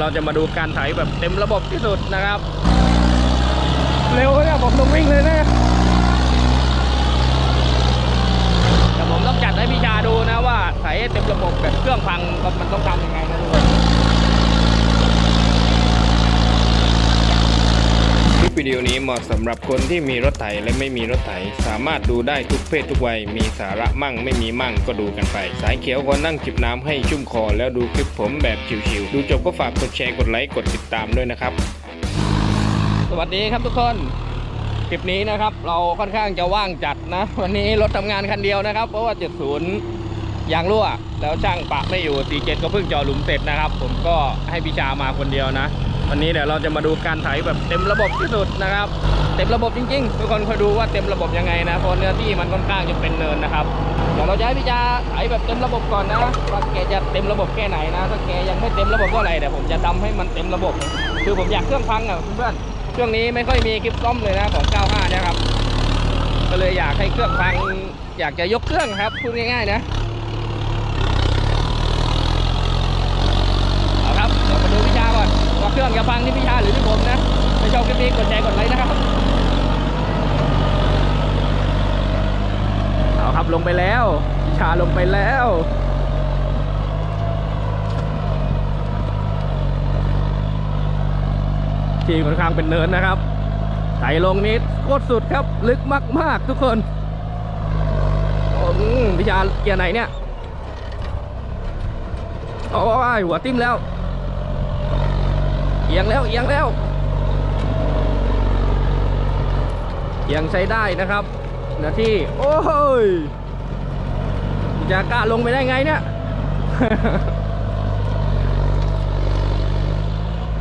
เราจะมาดูการไถแบบเต็มระบบที่สุดนะครับ เร็วเนี่ยผมต้องวิ่งเลยนะแต่ผมต้องจัดให้พี่ชาดูนะว่าไถให้เต็มระบบแบบเครื่องพังมันต้องทำยังไงนะทุกคน คลิป วิดีโอนี้เหมาะสำหรับคนที่มีรถไถและไม่มีรถไถ สามารถดูได้ทุกเพศทุกวัย มีสาระมั่งไม่มีมั่งก็ดูกันไป สายเขียวควรนั่งจิบน้ำให้ชุ่มคอแล้วดูคลิปผมแบบชิวๆ ดูจบก็ฝากกดแชร์กดไลค์กดติดตามด้วยนะครับ สวัสดีครับทุกคน คลิปนี้นะครับ เราค่อนข้างจะว่างจัดนะ วันนี้รถทำงานคันเดียวนะครับ เพราะว่า 70ยางรั่ว แล้วช่างปะไม่อยู่47ก็เพิ่งจอหลุมเสร็จนะครับ ผมก็ให้พี่ชามาคนเดียวนะ วันนี้เดี๋ยวเราจะมาดูการไถแบบเต็มระบบที่สุดนะครับ เต็มระบบจริง ๆ ทุกคนคอยดูว่าเต็มระบบยังไงนะเพราะเนื้อที่มันค่อนข้างจะเป็นเนินนะครับเดี๋ยวเราจะให้พี่ชาไถแบบเต็มระบบก่อนนะว่าแกจะเต็มระบบแค่ไหนนะถ้าแกยังไม่เต็มระบบเท่าไรเดี๋ยวผมจะทำให้มันเต็มระบบ คือผมอยากเครื่องพังอะเพื่อนๆช่วงนี้ไม่ค่อยมีคลิปซ่อมเลยนะของ 95เนี่ยครับก็เลยอยากให้เครื่องพังอยากจะยกเครื่องครับพูดง่ายๆนะ เอาครับเดี๋ยวมาดูพี่ชา ก่อนว่าเครื่องจะพังที่พี่ชาหรือที่ผมนะถ้าชอบคลิปนี้กดแชร์กดไลค์นะครับเอาครับลงไปแล้วพี่ชาลงไปแล้วที่ค่อนข้างเป็นเนินนะครับไถลงนี้โคตรสุดครับลึกมาก ๆ ทุกคนพี่ชาเกียร์ไหนเนี่ยโอ้ยหัวติ้มแล้ว เอียงแล้วเอียงแล้ว เอียงใช้ได้นะครับ นาที่ โอ้ยจะกล้าลงไปได้ไงเนี่ย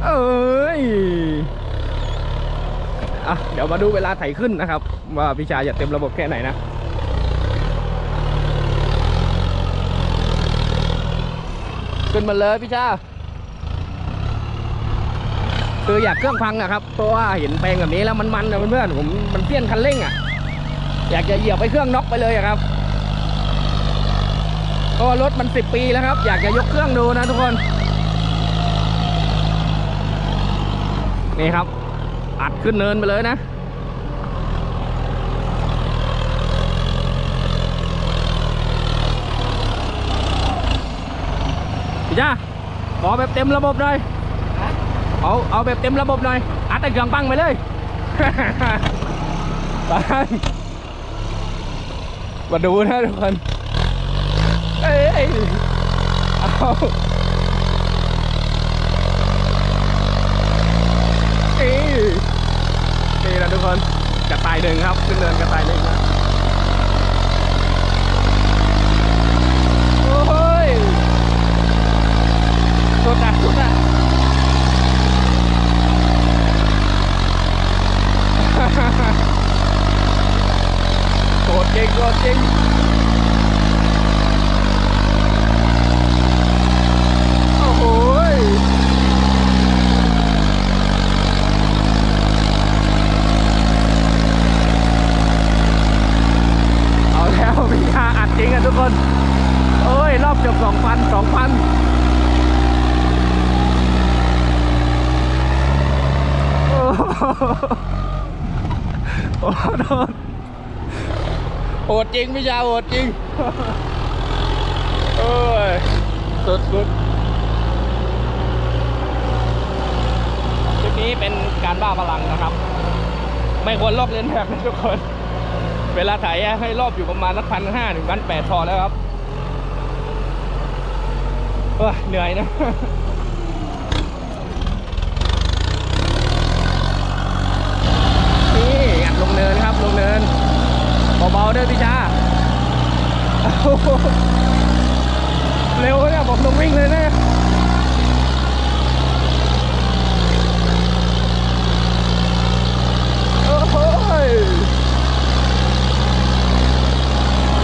เอ้ยอะเดี๋ยวมาดูเวลาไถขึ้นนะครับ ว่าพิชาจะเต็มระบบแค่ไหนนะขึ้นมาเลยพี่ชา คืออยากเครื่องพังอะครับ เพราะว่าเห็นแปลงแบบนี้แล้วมันมันนะเพื่อนๆผมมันเปี้ยนคันเร่งอะอยากจะเหยียบไปเครื่องน็อกไปเลยอะครับเพราะรถมันสิบปีแล้วครับ อยากจะยกเครื่องดูนะทุกคนนี่ครับ อัดขึ้นเนินไปเลยนะพี่จ้าขอแบบเต็มระบบหน่อย เอาเอาแบบเต็มระบบหน่อย อัดแต่เครื่องปังไปเลยไปมาดูนะทุกคน เอ้ยเอาเอ้ยนี่นะทุกคนกระต่ายหนึ่งครับขึ้นเดินกระต่ายหนึ่งนะโอ้ย สุดอะสุดอะ โกรธจริงโกรธจริงโอ้โหยเอาแล้วพี่ชาอัดจริงอะ ทุกคนโอ้ย รอบจบสองพันสองพันโอ้โหโอ้โหโดนโหดจริงพี่ชาโหดจริง โอ้ย สุดสุดคลิปนี้เป็นการบ้าพลังนะครับ ไม่ควรรอบเลียนแบบนะทุกคน เวลาถ่ายให้รอบอยู่ประมาณสักพันห้าถึงพันแปดพอแล้วครับเหนื่อยนะนี่อัดลงเนินครับลงเนินเบาๆด้วยพี่จ้าเร็วเนี่ยผมต้องวิ่งเลยนะโอ้โหย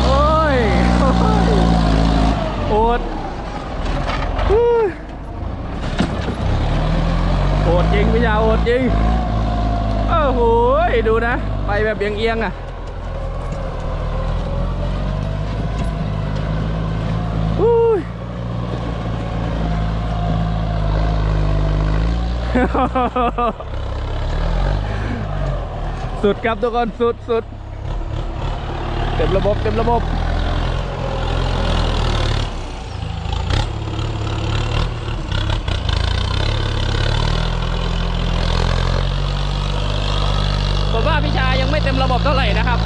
โอ้ยโอ้ยโอดฮู้โอดจริงพี่ยาโอดจริงโอ้โหดูนะ ไปแบบเอียงๆอะอุ้ยสุดครับทุกคน สุดสุดเต็มระบบ เต็มระบบ ผมว่าพี่ชายยังไม่ เต็เท่าไหร่นะครับ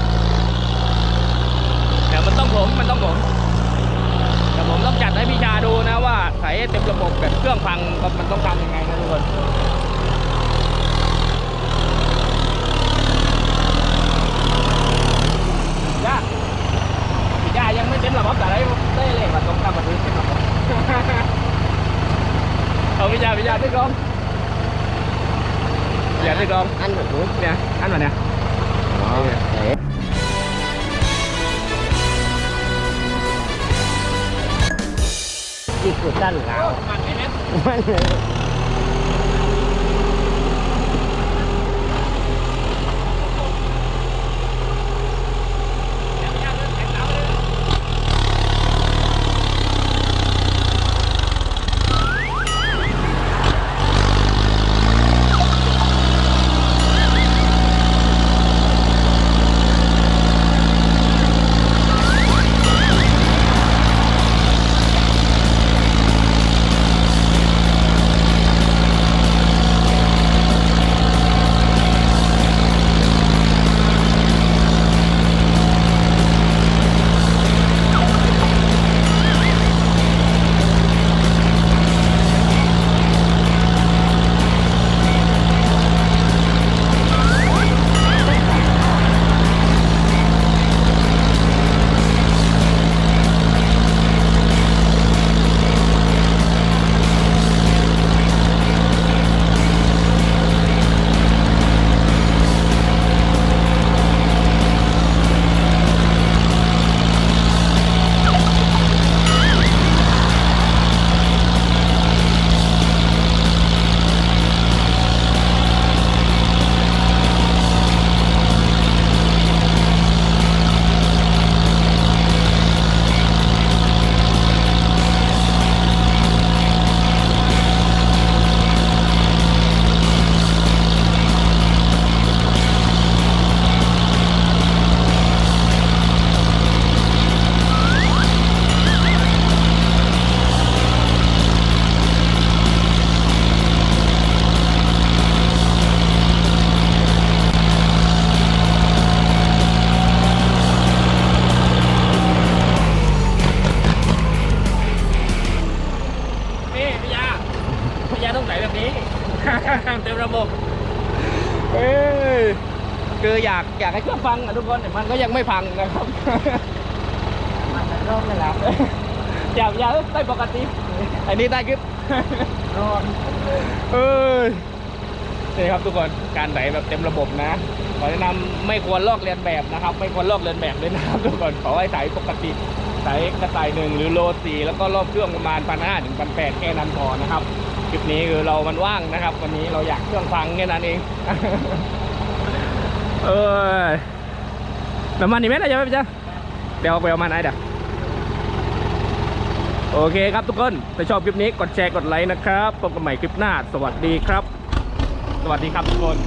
เดี๋ยวมันต้องผมมันต้องผมเดี๋ยวผมต้องจัดให้พี่ชาดูนะว่าใส่เต็มระบบแบบเครื่องพังมันต้องทำยังไงนะทุกคนย่าพี่ชายังไม่เต็มระบบแต่ได้ได้เลยว่าต้องทำมาดูเต็มระบบเอาพี่ชาพี่ชาตึ้งกองอย่าตึ้งกอง ăn được đúng เนี่ยอันมาเนี่ย นี่คือด้านหลังมันเลย เต็มระบบเอ้ยคืออยากอยากให้เครื่องฟังอะทุกคนแต่มันก็ยังไม่พังนะครับมันจะร่มเลยล่ะอย่าอย่าได้ปกติอันนี้ได้คลิปร่มเอ้ยนี่ครับทุกคนการใส่แบบเต็มระบบนะขอแนะนำไม่ควรลอกเลียนแบบนะครับ ไม่ควรลอกเลียนแบบเลยนะครับทุกคนขอให้ใส่ปกติใส่กระต่ายหนึ่งหรือโลสี่แล้วก็รอบเครื่องประมาณพันห้าถึงพันแปดแค่นั้นพอนะครับ คลิปนี้คือเรามันว่างนะครับ วันนี้เราอยากเครื่องฟังแค่นั้นเอง เออน้ำมันนี่ไหมนะจ๊ะพี่จ๊ะเดี๋ยวเอาไปเอามันไอ้เดี๋ยวโอเคครับทุกคนถ้าชอบคลิปนี้กดแชร์กดไลค์นะครับพบกันใหม่คลิปหน้า สวัสดีครับ สวัสดีครับทุกคน